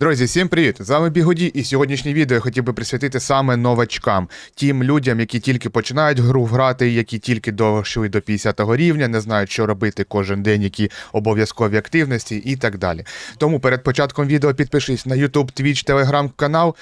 Друзі, всім привіт! З вами Бігоді, і сьогоднішнє відео я хотів би присвятити саме новачкам, тим людям, які тільки починають гру грати, які тільки дошли до 50-го рівня, не знають, що робити кожен день, які обов'язкові активності і так далі. Тому перед початком відео підпишись на YouTube, Twitch, Telegram канал.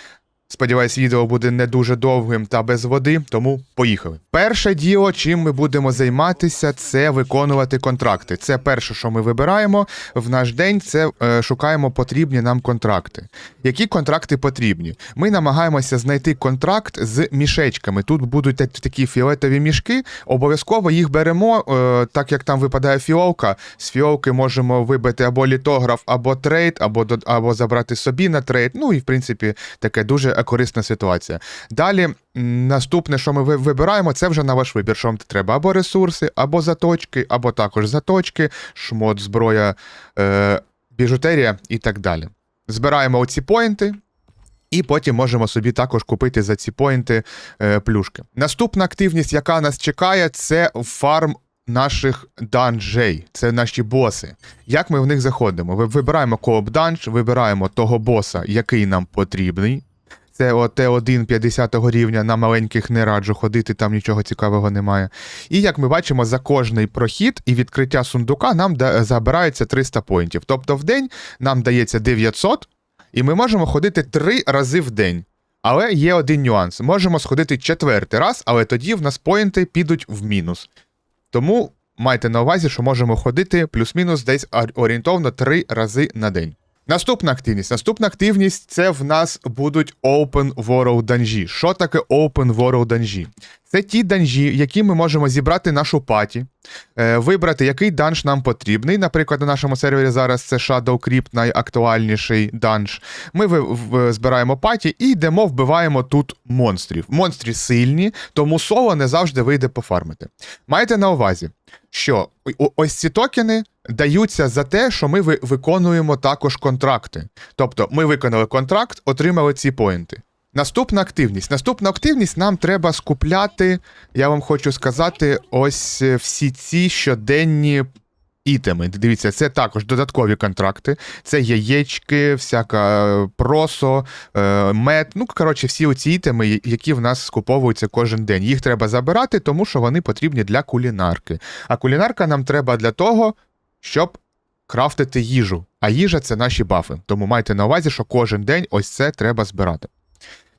Сподіваюсь, відео буде не дуже довгим та без води, тому поїхали. Перше діло, чим ми будемо займатися, це виконувати контракти. Це перше, що ми вибираємо в наш день. Це е, шукаємо потрібні нам контракти. Які контракти потрібні? Ми намагаємося знайти контракт з мішечками. Тут будуть такі фіолетові мішки. Обов'язково їх беремо, е, так як там випадає фіолка. З фіолки можемо вибити або літограф, або трейд, або або забрати собі на трейд. Ну і в принципі таке дуже корисна ситуація. Далі, наступне, що ми вибираємо, це вже на ваш вибір. Що вам треба або ресурси, або заточки, або також заточки, шмот, зброя, е, біжутерія і так далі. Збираємо оці поінти. І потім можемо собі також купити за ці поінти е, плюшки. Наступна активність, яка нас чекає, це фарм наших данжей. Це наші боси. Як ми в них заходимо? Вибираємо кооп данж, вибираємо того боса, який нам потрібний. Це Т1 50 рівня на маленьких не раджу ходити, там нічого цікавого немає. І як ми бачимо, за кожний прохід і відкриття сундука нам забирається 300 поінтів. Тобто в день нам дається 900, і ми можемо ходити три рази в день. Але є один нюанс: можемо сходити четвертий раз, але тоді в нас поінти підуть в мінус. Тому майте на увазі, що можемо ходити плюс-мінус десь орієнтовно три рази на день. Наступна активність. Наступна активність це в нас будуть Open World данжі. Що таке Open World данжі? Це ті данжі, які ми можемо зібрати нашу паті, е, вибрати, який данж нам потрібний. Наприклад, на нашому сервері зараз це Shadow Crypt, найактуальніший данж. Ми збираємо паті і йдемо, вбиваємо тут монстрів. Монстрі сильні, тому соло не завжди вийде пофармити. Майте на увазі, що ось ці токени даються за те, що ми виконуємо також контракти. Тобто ми виконали контракт, отримали ці поінти. Наступна активність. Наступна активність нам треба скупляти, я вам хочу сказати, ось е, всі ці щоденні ітеми. Дивіться, це також додаткові контракти. Це яєчки, всяка е, просо, е, мед. Ну, коротше, всі оці ітеми, які в нас скуповуються кожен день. Їх треба забирати, тому що вони потрібні для кулінарки. А кулінарка нам треба для того, щоб крафтити їжу. А їжа це наші бафи. Тому майте на увазі, що кожен день ось це треба збирати.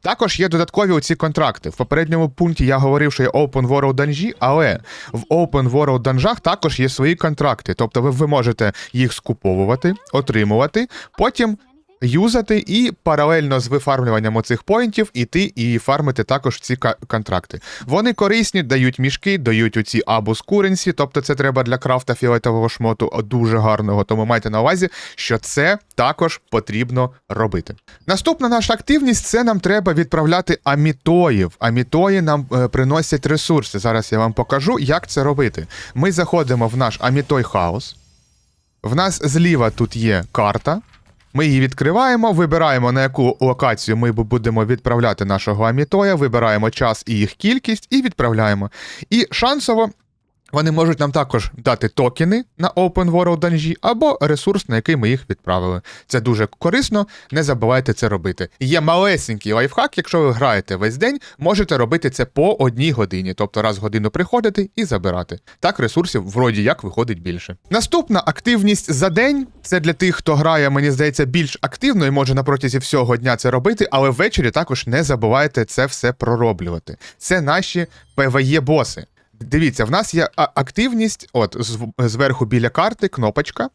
Також є додаткові оці контракти. В попередньому пункті я говорив, що є Open World данжі, але в Open World данжах також є свої контракти. Тобто ви, ви можете їх скуповувати, отримувати, потім юзати і паралельно з вифармлюванням оцих поінтів іти і фармити також ці контракти. Вони корисні, дають мішки, дають оці абус куренсі, тобто це треба для крафта фіолетового шмоту дуже гарного. Тому майте на увазі, що це також потрібно робити. Наступна наша активність це нам треба відправляти амітоїв. Амітої нам е, приносять ресурси. Зараз я вам покажу, як це робити. Ми заходимо в наш амітой хаус. В нас зліва тут є карта. Ми її відкриваємо, вибираємо на яку локацію ми будемо відправляти нашого амітоя, вибираємо час і їх кількість і відправляємо. І шансово вони можуть нам також дати токени на Open World данжі або ресурс, на який ми їх відправили. Це дуже корисно, не забувайте це робити. Є малесенький лайфхак, якщо ви граєте весь день, можете робити це по одній годині, тобто раз в годину приходити і забирати. Так ресурсів вроді як виходить більше. Наступна активність за день це для тих, хто грає, мені здається, більш активно і може на протязі всього дня це робити, але ввечері також не забувайте це все пророблювати. Це наші PvE боси. Дивіться, в нас є активність, от зверху біля карти, кнопочка.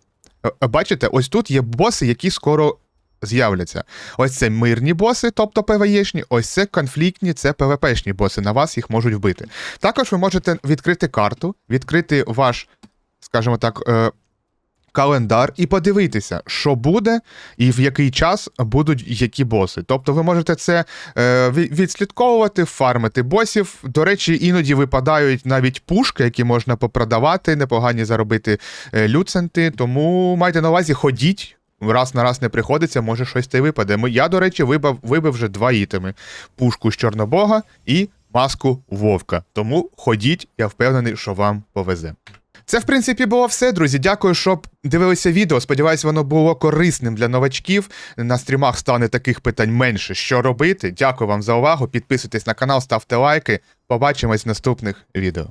Е, е, Бачите, ось тут є боси, які скоро з'являться. Ось це мирні боси, тобто ПВЄшні, ось це конфліктні, це ПВПшні боси. На вас їх можуть вбити. Також ви можете відкрити карту, відкрити ваш, скажімо так, е, календар і подивитися, що буде і в який час будуть які боси. Тобто ви можете це е, відслідковувати, фармити босів. До речі, іноді випадають навіть пушки, які можна попродавати, непогані заробити е, люценти. Тому майте на увазі, ходіть. Раз на раз не приходиться, може щось та й випаде. Я, до речі, вибив, вибив вже два ітеми: пушку з Чорнобога і маску Вовка. Тому ходіть, я впевнений, що вам повезе. Це, в принципі, було все, друзі. Дякую, що дивилися відео. Сподіваюсь, воно було корисним для новачків. На стрімах стане таких питань менше. Що робити? Дякую вам за увагу. Підписуйтесь на канал, ставте лайки. Побачимось в наступних відео.